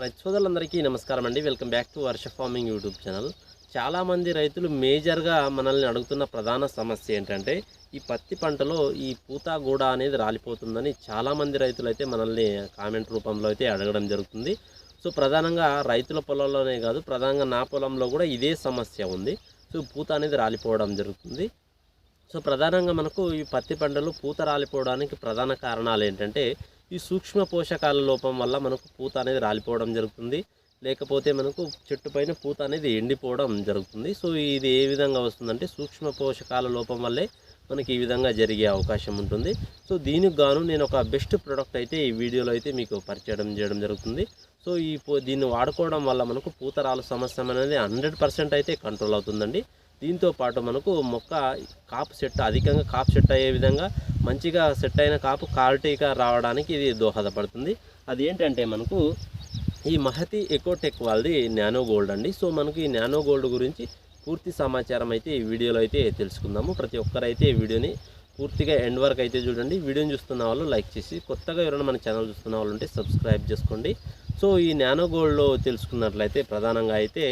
రైతు సోదరులందరికీ నమస్కారం అండి. Welcome back to Varsha farming YouTube channel. చాలామంది రైతులు మేజర్గా మనల్ని అడుగుతున్న ప్రధాన సమస్య ఏంటంటే ఈ పత్తి పంటలో ఈ పూత గూడ అనేది రాలిపోతుందని చాలామంది రైతులు అయితే మనల్ని కామెంట్ రూపంలో అయితే అడగడం జరుగుతుంది. సో ప్రధానంగా రైతుల పొలంలోనే కాదు ప్రధానంగా నా పొలంలో కూడా ఇదే సమస్య ఉంది. సో పూత అనేది రాలిపోవడం జరుగుతుంది. సో ప్రధానంగా మనకు ఈ పత్తి పంటలు పూత రాలిపోవడానికి ప్రధాన కారణాలు ఏంటంటే ఈ సూక్ష్మ పోషకాల లోపం వల్ల మనకు పూత అనేది రాలిపోవడం జరుగుతుంది. లేకపోతే మనకు చెట్టు పైన పూత అనేది ఎండిపోవడం జరుగుతుంది. సో ఇది ఏ విధంగా వస్తుందంటే సూక్ష్మ పోషకాల లోపం వల్లే మనకి ఈ విధంగా జరిగే అవకాశం ఉంటుంది. సో దీనికి గాను నేను ఒక బెస్ట్ ప్రోడక్ట్ అయితే ఈ వీడియోలో అయితే మీకు పరిచయం చేయడం జరుగుతుంది. సో ఈ దీన్ని వాడుకోవడం వల్ల మనకు పూతరాలు సమస్య అనేది హండ్రెడ్ పర్సెంట్ అయితే కంట్రోల్ అవుతుందండి. దీంతో పాటు మనకు మొక్క కాపు సెట్ అధికంగా కాపు సెట్ అయ్యే విధంగా మంచిగా సెట్ అయిన కాపు క్వాలిటీగా రావడానికి ఇది దోహదపడుతుంది. అది ఏంటంటే మనకు ఈ మహతి ఎకోటెక్ వాళ్ళది నానో గోల్డ్ అండి. సో మనకి ఈ నానో గోల్డ్ గురించి పూర్తి సమాచారం అయితే ఈ వీడియోలో అయితే తెలుసుకుందాము. ప్రతి ఒక్కరైతే ఈ వీడియోని పూర్తిగా ఎండ్ వరకు అయితే చూడండి. వీడియోని చూస్తున్న వాళ్ళు లైక్ చేసి కొత్తగా ఎవరైనా మన ఛానల్ చూస్తున్న వాళ్ళు ఉంటే సబ్స్క్రైబ్ చేసుకోండి. సో ఈ నానో గోల్డ్లో తెలుసుకున్నట్లయితే ప్రధానంగా అయితే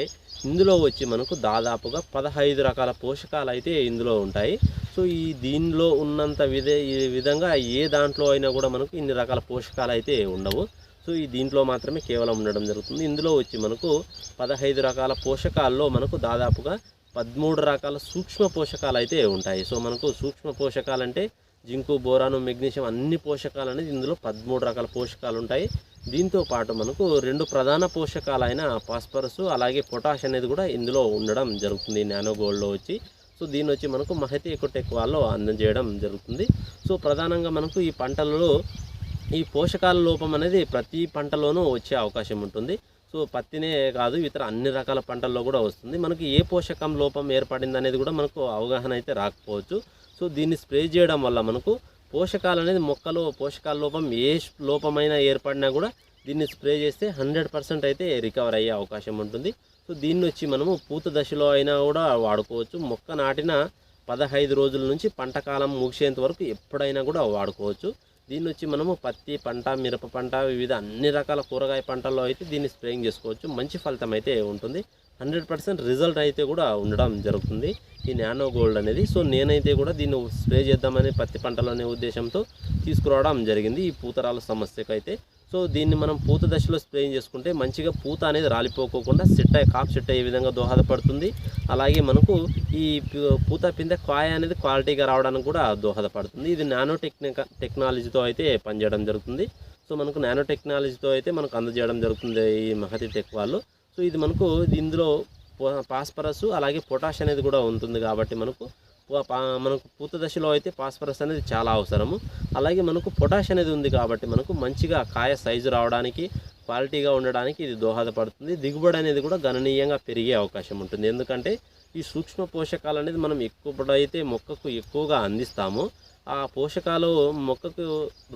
ఇందులో వచ్చి మనకు దాదాపుగా పదహైదు రకాల పోషకాలు అయితే ఇందులో ఉంటాయి. సో ఈ దీనిలో ఉన్నంత విధే ఈ విధంగా ఏ దాంట్లో అయినా కూడా మనకు ఇన్ని రకాల పోషకాలు అయితే ఉండవు. సో ఈ దీంట్లో మాత్రమే కేవలం ఉండడం జరుగుతుంది. ఇందులో వచ్చి మనకు పదహైదు రకాల పోషకాల్లో మనకు దాదాపుగా పదమూడు రకాల సూక్ష్మ పోషకాలు అయితే ఉంటాయి. సో మనకు సూక్ష్మ పోషకాలు అంటే జింకు బోరాను మెగ్నీషియం అన్ని పోషకాలు అనేది ఇందులో పదమూడు రకాల పోషకాలు ఉంటాయి. దీంతో పాటు మనకు రెండు ప్రధాన పోషకాలైన ఫాస్ఫరస్ అలాగే పొటాష్ అనేది కూడా ఇందులో ఉండడం జరుగుతుంది నానో గోల్డ్లో వచ్చి. సో దీన్ని వచ్చి మనకు మహతి ఎకోటెక్ వాళ్ళు అందజేయడం జరుగుతుంది. సో ప్రధానంగా మనకు ఈ పంటలలో ఈ పోషకాల లోపం అనేది ప్రతి పంటలోనూ వచ్చే అవకాశం ఉంటుంది. సో పత్తినే కాదు ఇతర అన్ని రకాల పంటల్లో కూడా వస్తుంది. మనకి ఏ పోషకం లోపం ఏర్పడింది అనేది కూడా మనకు అవగాహన అయితే రాకపోవచ్చు. సో దీన్ని స్ప్రే చేయడం వల్ల మనకు పోషకాలు అనేది మొక్కలో పోషకాల లోపం ఏ లోపమైనా ఏర్పడినా కూడా దీన్ని స్ప్రే చేస్తే హండ్రెడ్ పర్సెంట్ అయితే రికవర్ అయ్యే అవకాశం ఉంటుంది. సో దీన్ని వచ్చి మనము పూత దశలో అయినా కూడా వాడుకోవచ్చు. మొక్క నాటిన పదహైదు రోజుల నుంచి పంట కాలం ముగిసేంత వరకు ఎప్పుడైనా కూడా వాడుకోవచ్చు. దీని నుంచి మనము పత్తి పంట మిరప పంట వివిధ అన్ని రకాల కూరగాయ పంటల్లో అయితే దీన్ని స్ప్రేయింగ్ చేసుకోవచ్చు. మంచి ఫలితం అయితే ఉంటుంది. హండ్రెడ్ పర్సెంట్ రిజల్ట్ అయితే కూడా ఉండడం జరుగుతుంది ఈ నానో గోల్డ్ అనేది. సో నేనైతే కూడా దీన్ని స్ప్రే చేద్దామని పత్తి పంటలు అనే ఉద్దేశంతో తీసుకురావడం జరిగింది. ఈ పూతరాల సమస్యకు అయితే సో దీన్ని మనం పూత దశలో స్ప్రేయింగ్ చేసుకుంటే మంచిగా పూత అనేది రాలిపోకోకుండా సెట్ కాపు సెట్ అయ్యే విధంగా దోహదపడుతుంది. అలాగే మనకు ఈ పూత పిందె కాయ అనేది క్వాలిటీగా రావడానికి కూడా దోహదపడుతుంది. ఇది నానో టెక్నిక టెక్నాలజీతో అయితే పనిచేయడం జరుగుతుంది. సో మనకు నానో టెక్నాలజీతో అయితే మనకు అందజేయడం జరుగుతుంది ఈ మహతి టెక్ వాళ్ళు. సో ఇది మనకు ఇందులో పాస్పరస్ అలాగే పొటాష్ అనేది కూడా ఉంటుంది కాబట్టి మనకు మనకు పూత దశలో అయితే ఫాస్ఫరస్ అనేది చాలా అవసరము. అలాగే మనకు పొటాష్ అనేది ఉంది కాబట్టి మనకు మంచిగా కాయ సైజు రావడానికి క్వాలిటీగా ఉండడానికి ఇది దోహదపడుతుంది. దిగుబడి అనేది కూడా గణనీయంగా పెరిగే అవకాశం ఉంటుంది. ఎందుకంటే ఈ సూక్ష్మ పోషకాలు అనేది మనం ఎక్కువైతే మొక్కకు ఎక్కువగా అందిస్తాము. ఆ పోషకాలు మొక్కకు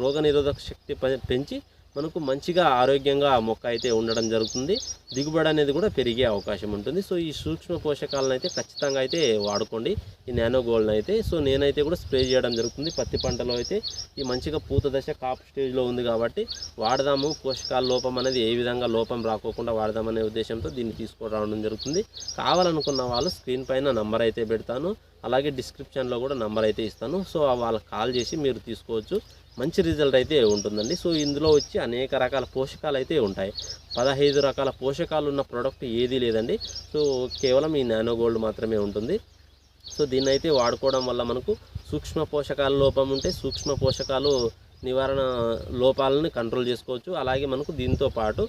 రోగనిరోధక శక్తి పెంచి మనకు మంచిగా ఆరోగ్యంగా మొక్క అయితే ఉండడం జరుగుతుంది. దిగుబడి అనేది కూడా పెరిగే అవకాశం ఉంటుంది. సో ఈ సూక్ష్మ పోషకాలను అయితే ఖచ్చితంగా అయితే వాడుకోండి. ఈ నానో గోల్డ్ని అయితే. సో నేనైతే కూడా స్ప్రే చేయడం జరుగుతుంది. పత్తి పంటలో అయితే ఈ మంచిగా పూత దశ కాపు స్టేజ్లో ఉంది కాబట్టి వాడదాము. పోషకాల లోపం అనేది ఏ విధంగా లోపం రాకోకుండా వాడదామనే ఉద్దేశంతో దీన్ని తీసుకురావడం జరుగుతుంది. కావాలనుకున్న వాళ్ళు స్క్రీన్ పైన నంబర్ అయితే పెడతాను. అలాగే డిస్క్రిప్షన్లో కూడా నెంబర్ అయితే ఇస్తాను. సో వాళ్ళకి కాల్ చేసి మీరు తీసుకోవచ్చు. మంచి రిజల్ట్ అయితే ఉంటుందండి. సో ఇందులో వచ్చి అనేక రకాల పోషకాలు అయితే ఉంటాయి. పదహైదు రకాల పోషకాలు ఉన్న ప్రోడక్ట్ ఏదీ లేదండి. సో కేవలం ఈ నానో గోల్డ్ మాత్రమే ఉంటుంది. సో దీన్ని అయితే వాడుకోవడం వల్ల మనకు సూక్ష్మ పోషకాల లోపం ఉంటే సూక్ష్మ పోషకాలు నివారణ లోపాలను కంట్రోల్ చేసుకోవచ్చు. అలాగే మనకు దీంతో పాటు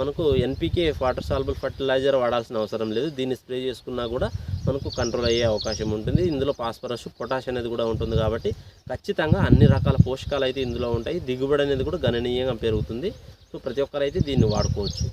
మనకు ఎన్పికే వాటర్ సాల్బుల్ ఫర్టిలైజర్ వాడాల్సిన అవసరం లేదు. దీన్ని స్ప్రే చేసుకున్నా కూడా మనకు కంట్రోల్ అయ్యే అవకాశం ఉంటుంది. ఇందులో పాస్పరస్ పొటాష్ అనేది కూడా ఉంటుంది కాబట్టి ఖచ్చితంగా అన్ని రకాల పోషకాలు అయితే ఇందులో ఉంటాయి. దిగుబడి అనేది కూడా గణనీయంగా పెరుగుతుంది. సో ప్రతి ఒక్కరైతే దీన్ని వాడుకోవచ్చు.